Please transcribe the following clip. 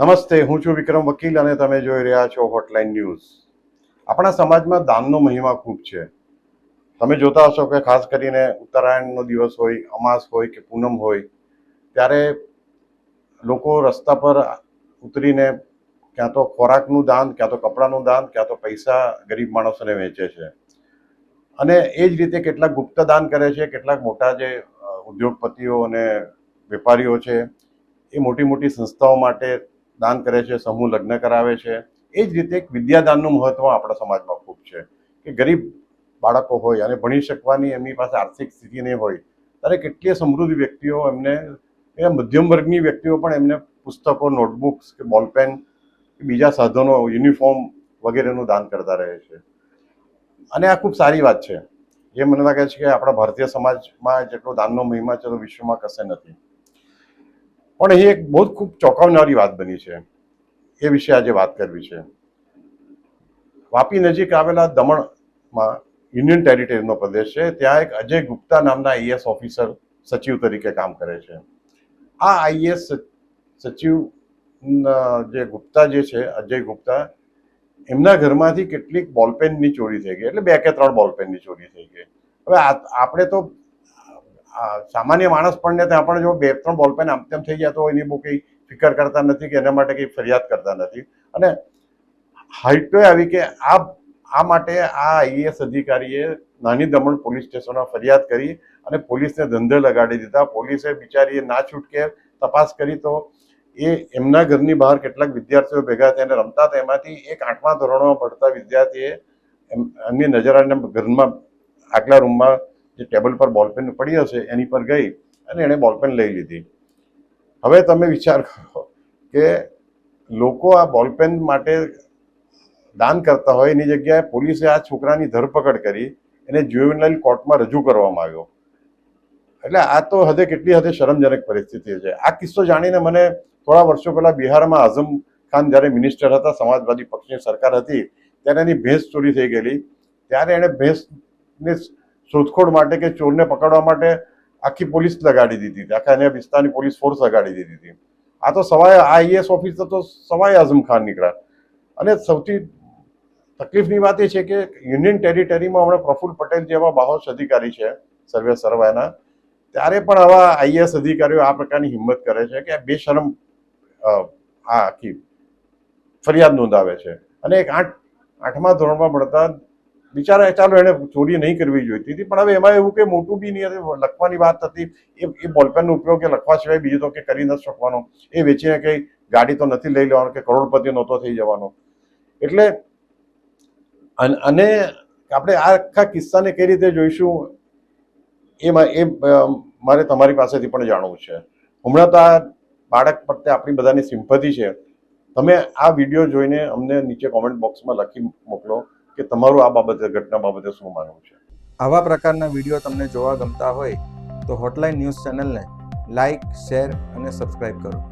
નમસ્તે, હું છું વિક્રમ વકીલ અને તમે જોઈ રહ્યા છો હોટલાઇન ન્યૂઝ આપણા સમાજમાં દાનનો મહિમા ખૂબ છે. તમે જોતા હશો કે ખાસ કરીને ઉત્તરાયણનો દિવસ હોય, અમાસ હોય કે પૂનમ હોય, ત્યારે લોકો રસ્તા પર ઉતરીને ક્યાં તો ખોરાકનું દાન, ક્યાં તો કપડાનું દાન, ક્યાં તો પૈસા ગરીબ માણસોને વેચે છે. અને એ જ રીતે કેટલાક ગુપ્ત દાન કરે છે, કેટલાક મોટા જે ઉદ્યોગપતિઓ અને વેપારીઓ છે, એ મોટી મોટી સંસ્થાઓ માટે દાન કરે છે, સમૂહ લગ્ન કરાવે છે. એ જ રીતે એક વિદ્યાદાનનું મહત્વ આપણા સમાજમાં ખૂબ છે કે ગરીબ બાળકો હોય અને ભણી શકવાની એમની પાસે આર્થિક સ્થિતિ નહીં હોય, ત્યારે કેટલીય સમૃદ્ધ વ્યક્તિઓ એમને, એ મધ્યમ વર્ગની વ્યક્તિઓ પણ એમને પુસ્તકો, નોટબુક્સ કે બોલપેન કે બીજા સાધનો, યુનિફોર્મ વગેરેનું દાન કરતા રહે છે. અને આ ખૂબ સારી વાત છે. જે મને લાગે છે કે આપણા ભારતીય સમાજમાં જેટલો દાનનો મહિમા છે તો વિશ્વમાં કશે નથી. પણ એ એક બહુ ખૂબ ચોંકાવનારી વાત બની છે. એ વિશે આજે વાત કરવી છે. વાપી નજીક આવેલા દમણમાં યુનિયન ટેરિટરીનો પ્રદેશ છે. ત્યાં એક અજય ગુપ્તા નામના આઈએસ ઓફિસર સચિવ તરીકે કામ કરે છે. આ આઈએસ સચિવ જે ગુપ્તા જે છે, અજય ગુપ્તા, એમના ઘરમાંથી કેટલીક બોલપેનની ચોરી થઈ ગઈ. એટલે બે કે ત્રણ બોલપેનની ચોરી થઈ ગઈ. હવે આપણે તો સામાન્ય માણસ પણ ને ત્યાં પણ જો બે ત્રણ બોલપેન આમ તેમ થઈ ગયા તો એની બહુ કંઈ ફિકર કરતા નથી કે એના માટે કંઈ ફરિયાદ કરતા નથી. અને હાઈટો આવી કે આ આ માટે આ આઈએએસ અધિકારીએ નાની દમણ પોલીસ સ્ટેશનમાં ફરિયાદ કરી અને પોલીસને ધંધે લગાડી દીધા. પોલીસે બિચારીએ ના છૂટકે તપાસ કરી તો એ એમના ઘરની બહાર કેટલાક વિદ્યાર્થીઓ ભેગા થઈને રમતા હતા. એમાંથી એક આઠમા ધોરણમાં ભણતા વિદ્યાર્થીએ એમ એમની નજરાને ઘરમાં આગલા રૂમમાં જે ટેબલ પર બોલપેન પડી હશે, એની પર ગઈ અને એણે બોલપેન લઈ લીધી. હવે તમે વિચાર કરો કે લોકો આ બોલપેન માટે દાન કરતા હોય, એની જગ્યાએ પોલીસે આ છોકરાની ધરપકડ કરી, એને જ્યુવેનાઇલ કોર્ટમાં રજૂ કરવામાં આવ્યો. એટલે આ તો હદે કેટલી હદે શરમજનક પરિસ્થિતિ છે. આ કિસ્સો જાણીને મને થોડા વર્ષો પહેલા બિહારમાં આઝમ ખાન જ્યારે મિનિસ્ટર હતા, સમાજવાદી પક્ષની સરકાર હતી, ત્યારે એની ભેંસ ચોરી થઈ ગયેલી. ત્યારે એણે ભેંસની શોધખોળ માટે કે ચોરને પકડવા માટે આખી પોલીસ લગાડી દીધી હતી. આખા એને વિસ્તારની પોલીસ ફોર્સ લગાડી દીધી હતી. આ તો સવાય આઈએસ ઓફિસર તો સવાય આઝમ ખાન નીકળ્યા. અને સૌથી તકલીફની વાત એ છે કે યુનિયન ટેરિટરીમાં હમણાં પ્રફુલ્લ પટેલ જેવા બાહોશ અધિકારી છે, સર્વે સર્વાના. ત્યારે પણ આવા આઈએસ અધિકારીઓ આ પ્રકારની હિંમત કરે છે કે બેશરમ આ આખી ફરિયાદ નોંધાવે છે. અને એક આઠ, આઠમા ધોરણમાં ભણતા બિચારા ચાલો એને ચોરી નહીં કરવી જોઈતી હતી, પણ હવે એમાં એવું કે મોટું બી નહીં લખવાની વાત હતી, એ એ બોલપેનનો ઉપયોગ કે લખવા સિવાય બીજું તો કે કરી ન શકવાનો. એ વેચીને કંઈ ગાડી તો નથી લઈ લેવાનો કે કરોડપતિ નહોતો થઈ જવાનો. એટલે અન- આપણે આ આખા કિસ્સાને કઈ રીતે જોઈશું, એમાં, એ મારે તમારી પાસેથી પણ જાણવું છે. હમણાં તો આ બાળક પ્રત્યે આપણી બધાની સિમ્પથી છે. તમે આ વીડિયો જોઈને અમને નીચે કોમેન્ટ બોક્સમાં લખી મોકલો. કે તમારું આ બાબતે, ઘટના બાબતે શું માનવું છે? આવા પ્રકારના વીડિયો તમને જોવા ગમતા હોય તો હોટલાઇન ન્યૂઝ ચેનલને લાઇક શેર અને સબસ્ક્રાઈબ કરો.